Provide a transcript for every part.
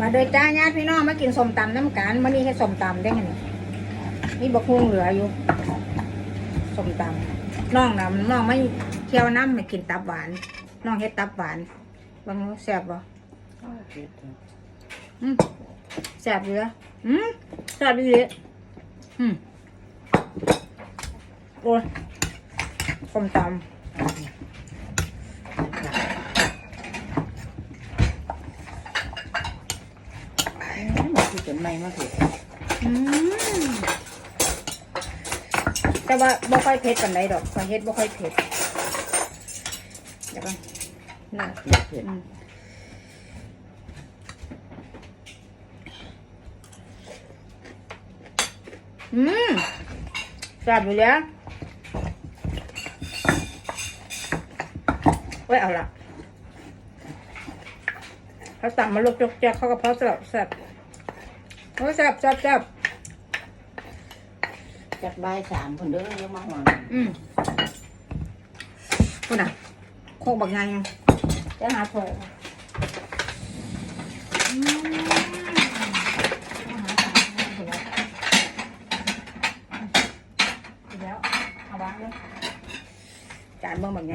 มาโดยจ้าญาติพี่น้องมากินสมตำน้ำกันมันนี้ให้สมตำได้ไงเนี่ยนี่บกฮุงเหลืออยู่สมตำน้องนะน้องไม่เคี่ยวน้ำไม่กินตับหวาน น้องเฮ็ดตับหวานบางรู้แซ่บบ่อืมแซ่บอยู่แล้วอืมแซ่บอยู่เลยอืมโอ้ยสมตำ มันคือเป็นไม้มาเถอะอืมแต่ว่าบ่ค่อยเผ็ดปานใดดอกพอเฮ็ดบ่ค่อยเผ็ดเดี๋ยวก่อนน่ะเผ็ดเผ็ดอืมอืมแซ่บอยู่แล้วไว้ยเอาละเขาสั่งมาลูกจกแจกเขาก็เพราะแซ่บแซ่บ โอ้ยแซ่บแซ่บแซ่บจักใบายสามคนเด้อเยอะมากมายอืมคุณอะโคกบักไงยังจะหาถ้วยเอาอืมเอาแล้วเอาวางเลยจานเบิ่งบักไง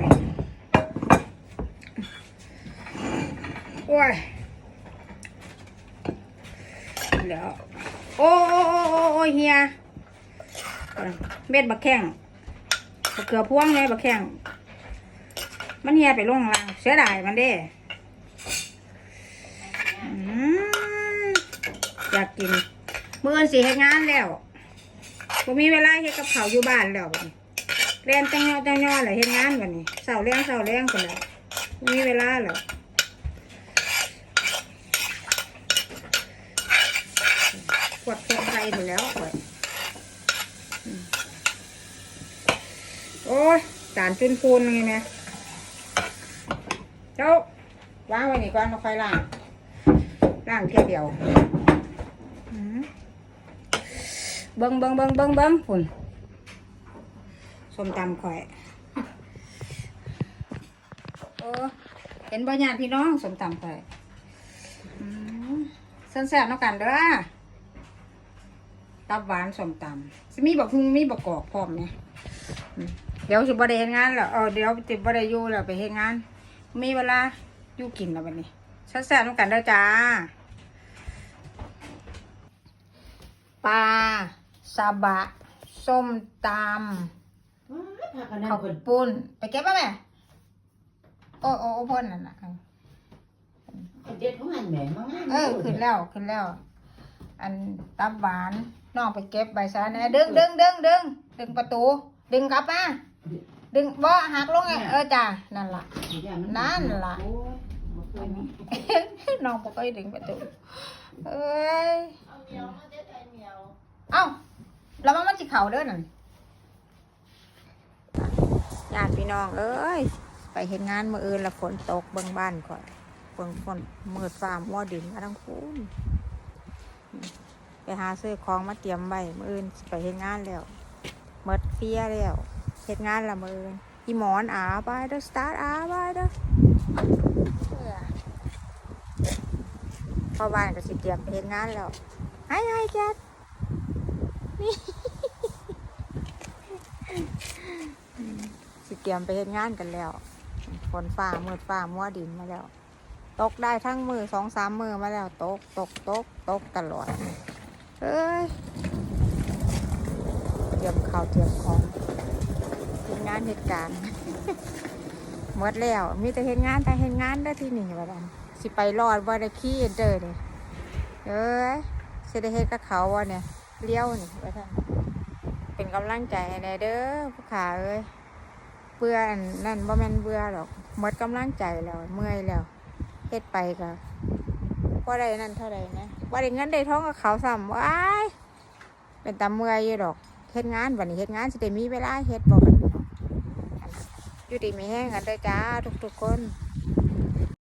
โอ้ย เดี๋ยวโอ้โอ้โอ้โอ้โอ้เฮียเม็ดบักแข้งบักเกลือพ่วงเลยบักแข้งมันเฮียไปลงล่างเสียดายมันเด้อยากกินมื่ออนสิเฮ็ดงานแล้วบ่มีเวลาเฮ็ดกับเขาอยู่บ้านแล้วบัดนี้เรียนจังยอจังยอเลยเฮ็ดงานบัดนี้เสาร์แรงเสาร์แรงกันแล้วมีเวลาแล้ว กดพวกไฟถึงแล้วกดโอ้ยจานจุนฟูนไงเนี่เจ้าวางไว้นี่ก่อนเราค่อยล้างล้างแค่เดียวเบิ้งเบิ้งเบิ้งเบิ้งเบิ้งฝุ่นส้มตำข่อยโอ้เห็นบ่ญาติพี่น้องส้มตำข่อยสั้นแซ่บๆเนาะกันเด้อ ตับหวานส้มตำสิมีบักฮุงมีบักกอกพร้อมเนี่ยเดี๋ยวสิบ่ได้เฮ็ดงานแล้วเออเดี๋ยวสิบ่ได้อยู่แล้วไปเฮ็ดงาน มีเวลาอยู่กินแล้วบัดนี้แซ่บๆนำกันเด้อจ้าปลาซาบะ ส้มตำผักอันนั้นข้าวคนปุ้น ไปเก็บมาแม่โอ้โอ้โอ้พ่นนั่นน่ะเด็ดของหันแหม่มางามเออขึ้นแล้วขึ้นแล้ว อันตับหวาน น้องไปเก็บใบซะแหน่ดึงดึงดึงดึงดึงประตู ดึงกลับมาดึงบ่หักลงไงเออจ้านั่นล่ะ นั่นล่ะโอ้ยบ่เคยมีน้องบ่เคยดึงประตูเอ้ยเอ้าแล้วมันมันสิเข่าเด้อนั่นญาติพี่น้องเอ้ยไปเห็นงานมื่ออื่นแล้วฝนตกเบิ่งบ้านก่อนเบิ่งฝนมืดฟ้ามัวดินมาทั้งคูน ไปหาซื้อของมาเตรียมไว้มื่ออื่นไปเห็นงานแล้วเมดเฟียแล้วเห็นงานละมื่ออื่นอีหมอนอาไปเด้อสตาร์ทอาไปเด้อพ่อบ้านก็สิเตรียมไปเฮ็ดงานแล้วไอ้ไอ้แจ๊ดนี่สิเตรียมไปเฮ็ดงานกันแล้วฝนฟ้ามืดฟ้ามัวดินมาแล้ว ตกได้ทั้งมือสองสามมือมาแล้ว ตกตกตกตกตลอด เอ้ยเตรียมข้าวเตรียมของเฮ็ดงานเหตุการณ์หมดแล้ว มีแต่เฮ็ดงานแต่เฮ็ดงานได้ที่นี่ว่าดันสิไปรอดว่าได้ขี้เด้อนี่เอ้ยสิได้เฮ็ดกับเขาว่าเนี่ยเลี้ยวนี่ว่าท่านเป็นกำลังใจให้แน่เด้อผู้ขาเอ้ยเบื่ออันนั่นบ่แม่นเบื่อหรอกหมดกำลังใจแล้วเมื่อยแล้วเฮ็ดไปก็ บ่ได้นั่นเท่าใดนะบ่ได้เงินได้ท้องกับเขาซ้ำว้ายเป็นตาเมื่อยอยู่ดอกเฮ็ดงานวันนี้เฮ็ดงานสิได้มีเวลาเฮ็ดบ่กันอยู่ดีมีแห้งกันได้จ้าทุกๆคน